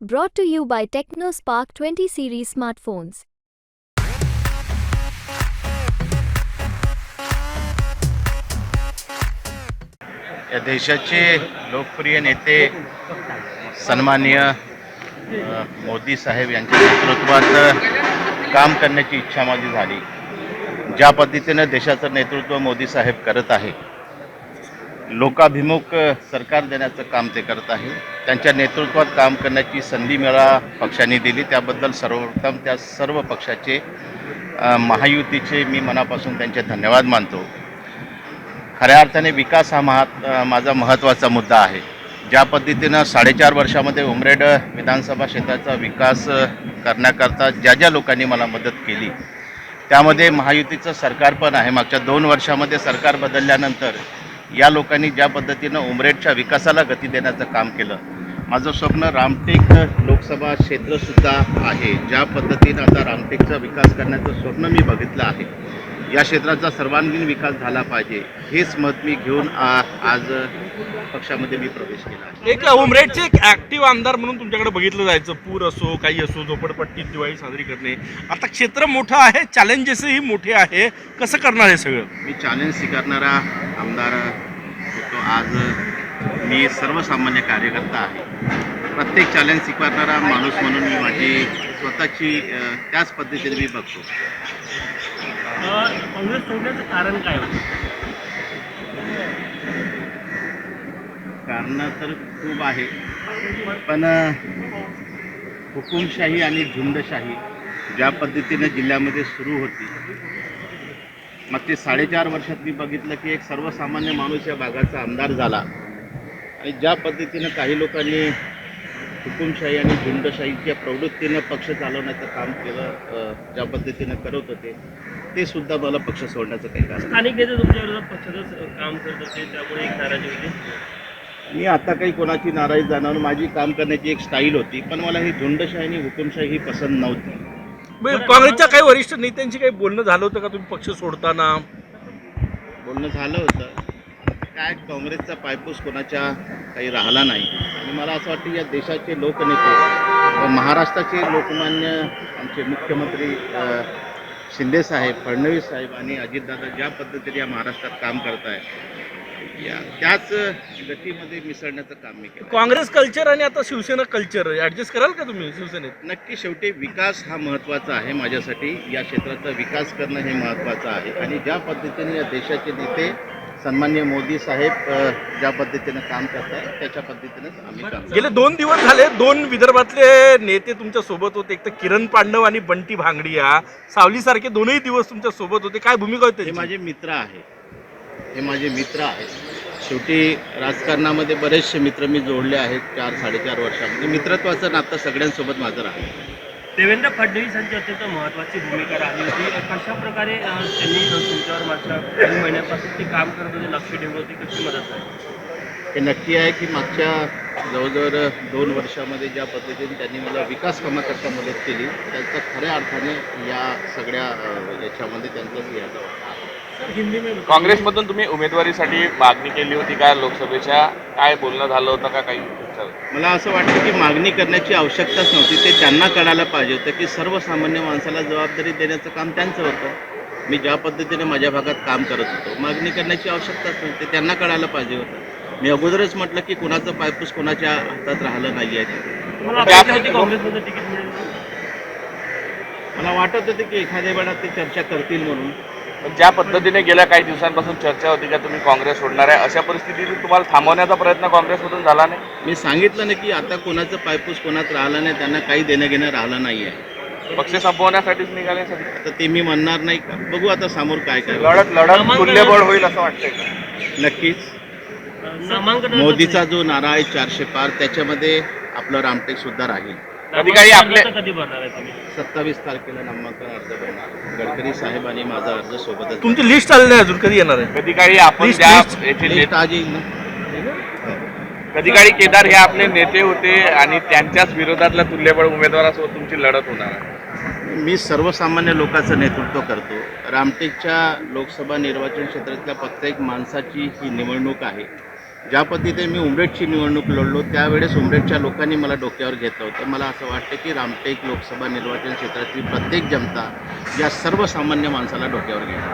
Brought to you by TechnoSpark 20 series smartphones. या देशाचे लोकप्रिय नेते सन्माननीय मोदी साहेब यांच्या नेतृत्वात काम करण्याची इच्छा माझी झाली ज्या पद्धतीनं देशाचं नेतृत्व मोदी साहेब करत आहे लोकाभिमुख सरकार देण्याचं काम ते करत आहे. त्यांच्या नेतृत्वात काम करण्याची संधी मला पक्षाने दिली. त्याबद्दल सर्वप्रथम त्या सर्व पक्षाचे महायुतीचे मी मनापासून त्यांचे धन्यवाद मानतो. खऱ्या अर्थाने विकास हा महा माझा महत्त्वाचा मुद्दा आहे. ज्या पद्धतीनं साडेचार वर्षामध्ये उमरेड विधानसभा क्षेत्राचा विकास करण्याकरता ज्या ज्या लोकांनी मला मदत केली त्यामध्ये महायुतीचं सरकार पण आहे. मागच्या दोन वर्षामध्ये सरकार बदलल्यानंतर या लोकांनी ज्या पद्धतीनं उमरेडच्या विकासाला गती देण्याचं काम केलं माझं स्वप्न रामटेक लोकसभा क्षेत्रसुद्धा आहे. ज्या पद्धतीनं आता रामटेकचा विकास करण्याचं स्वप्न मी बघितलं आहे या क्षेत्राचा सर्वांगीण विकास झाला पाहिजे हेच मत मी घेऊन आ, आज पक्षामध्ये मी प्रवेश केला एक उमरेडचे एक ऍक्टिव्ह आमदार म्हणून तुमच्याकडे बघितलं जायचं. पूर असो काही असो झोपडपट्टीत दिवाळी साजरी करणे. आता क्षेत्र मोठं आहे चॅलेंजेसही मोठे आहे. कसं करणार हे सगळं? मी चॅलेंज स्वीकारणारा आमदार होतो आज मी सर्वसामान्य कार्यकर्ता आहे. प्रत्येक चॅलेंज स्वीकारणारा माणूस म्हणून मी माझी स्वतःची त्याच पद्धतीने मी बघतो. काँग्रेस सोडण्याचं कारण काय होतं? कारणं तर खूप आहे पण हुकुमशाही आणि झुंडशाही ज्या पद्धतीने जिल्ह्यामध्ये सुरू होती मग ते साडेचार वर्षात मी बघितलं की एक सर्वसामान्य माणूस या भागाचा आमदार झाला. आणि ज्या पद्धतीनं काही लोकांनी हुकुमशाही आणि झुंडशाहीच्या प्रवृत्तीनं पक्ष चालवण्याचं काम केलं ज्या पद्धतीनं करत होते ते सुद्धा मला पक्ष सोडण्याचं काही कारण स्थानिक नेते तुमच्या विरोधात पक्षाचं काम करत होते त्यामुळे एक नाराजी होती? मी आता काही कोणाची नाराजी जाणवून माझी काम करण्याची एक स्टाईल होती पण मला ही झुंडशाही आणि हुकुमशाही ही पसंत नव्हती. काँग्रेसच्या काही वरिष्ठ नेत्यांशी काही बोलणं झालं होतं का? तुम्ही पक्ष सोडताना? बोलणं झालं होतं. काय काँग्रेसचा पायपूस कोणाच्या काही राहिला नाही. आणि मला असं वाटतं या देशाचे लोकनेते महाराष्ट्राचे लोकमान्य आमचे मुख्यमंत्री अ, शिंदेसाहेब फडणवीस साहेब आणि अजितदादा ज्या पद्धतीने या महाराष्ट्रात काम करत आहे या त्याच गतीमध्ये मिसळण्याचं काम मी केलं काँग्रेस कल्चर आणि आता शिवसेना कल्चर ऍडजस्ट कराल का तुम्ही शिवसेनेत? नक्की शेवटी विकास हा महत्त्वाचा आहे माझ्यासाठी. या क्षेत्राचा विकास करणं हे महत्त्वाचं आहे. आणि ज्या पद्धतीने या देशाचे नेते सन्मान्य मोदी साहेब ज्या पद्धतीनं काम करत आहेत त्याच्या पद्धतीनंच आम्ही काम करतो. गेले दोन दिवस झाले दोन विदर्भातले नेते तुमच्यासोबत होते. एक तर किरण पांडव आणि बंटी भांगडिया. सावलीसारखे दोनही दिवस तुमच्यासोबत होते. काय भूमिका होती हे? माझे मित्र आहे. हे माझे मित्र आहेत. शेवटी राजकारणामध्ये बरेचसे मित्र मी जोडले आहेत. चार साडेचार वर्षामध्ये. मित्रत्वाचं नातं सगळ्यांसोबत माझं राहिलं देवेंद्र फडणवीस यांची अत्यंत महत्त्वाची भूमिका राहिली होती. कशा प्रकारे त्यांनी तुमच्यावर मागच्या काही महिन्यापासून ते काम करत होते लक्ष ठेवून होते कशी मदत झाली? हे नक्की आहे की मागच्या जवळजवळ दोन वर्षामध्ये ज्या पद्धतीने त्यांनी मला विकास कामाकरता मदत केली त्यांचा खऱ्या अर्थाने या सगळ्या याच्यामध्ये त्यांचाच याचा काँग्रेसमधून तुम्ही उमेदवारीसाठी मागणी केली होती का लोकसभेच्या? काय बोलणं झालं होतं का काही? मला असं वाटतं की मागणी करण्याची आवश्यकताच नव्हती. ते त्यांना कळायला पाहिजे होतं की सर्वसामान्य माणसाला जबाबदारी देण्याचं काम त्यांचं होतं. मी ज्या पद्धतीने माझ्या भागात काम करत होतो मागणी करण्याची आवश्यकताच नव्हती. ते त्यांना कळायला पाहिजे होतं. मी अगोदरच म्हटलं की कुणाचं पायपूस कुणाच्या हातात राहिलं नाही आहे मला वाटत होतं की एखाद्या वेळा ते चर्चा करतील म्हणून. पण ज्या पद्धतीने गेल्या काही दिवसांपासून चर्चा होती का तुम्ही काँग्रेस सोडणार आहे अशा परिस्थितीत तुम्हाला थांबवण्याचा प्रयत्न काँग्रेसमधून झाला नाही? मी सांगितलं ना की आता कोणाचं पायपूस कोणात राहिलं नाही त्यांना काही देणं घेणं राहिलं नाही आहे पक्ष संपवण्यासाठीच निघाले आता ते मी म्हणणार नाही का? बघू आता समोर काय काय. लढत लढत तुल्यबळ होईल. असं वाटतंय का? नक्कीच. मोदीचा जो नारा आहे चारशे पार त्याच्यामध्ये आपलं रामटेक सुद्धा राहील. कधी काही आपले- कधी भरणार आहे तुम्ही? सत्तावीस तारखेला नामांकन अर्ज भरणार गडकरी साहेब आणि माझा अर्ज सोबतच तुमची लिस्ट आली नाही अजून कधी येणार आहे? कधी काही आपण List- ज्या list- याचे लिस्ट नेते- आज येईल ना कधी काळी केदार हे आपले नेते होते आणि त्यांच्याच विरोधातल्या तुल्यबळ उमेदवारासोबत तुमची लढत होणार आहे. मी सर्वसामान्य लोकांचं नेतृत्व करतो. रामटेकच्या लोकसभा निर्वाचन क्षेत्रातल्या प्रत्येक माणसाची ही निवडणूक आहे. ज्या पद्धतीने मी उमरेडची निवडणूक लढलो त्यावेळेस उमरेडच्या लोकांनी मला डोक्यावर घेतलं होतं. मला असं वाटतं की रामटेक लोकसभा निर्वाचन क्षेत्रातील प्रत्येक जनता या सर्वसामान्य माणसाला डोक्यावर घेईल.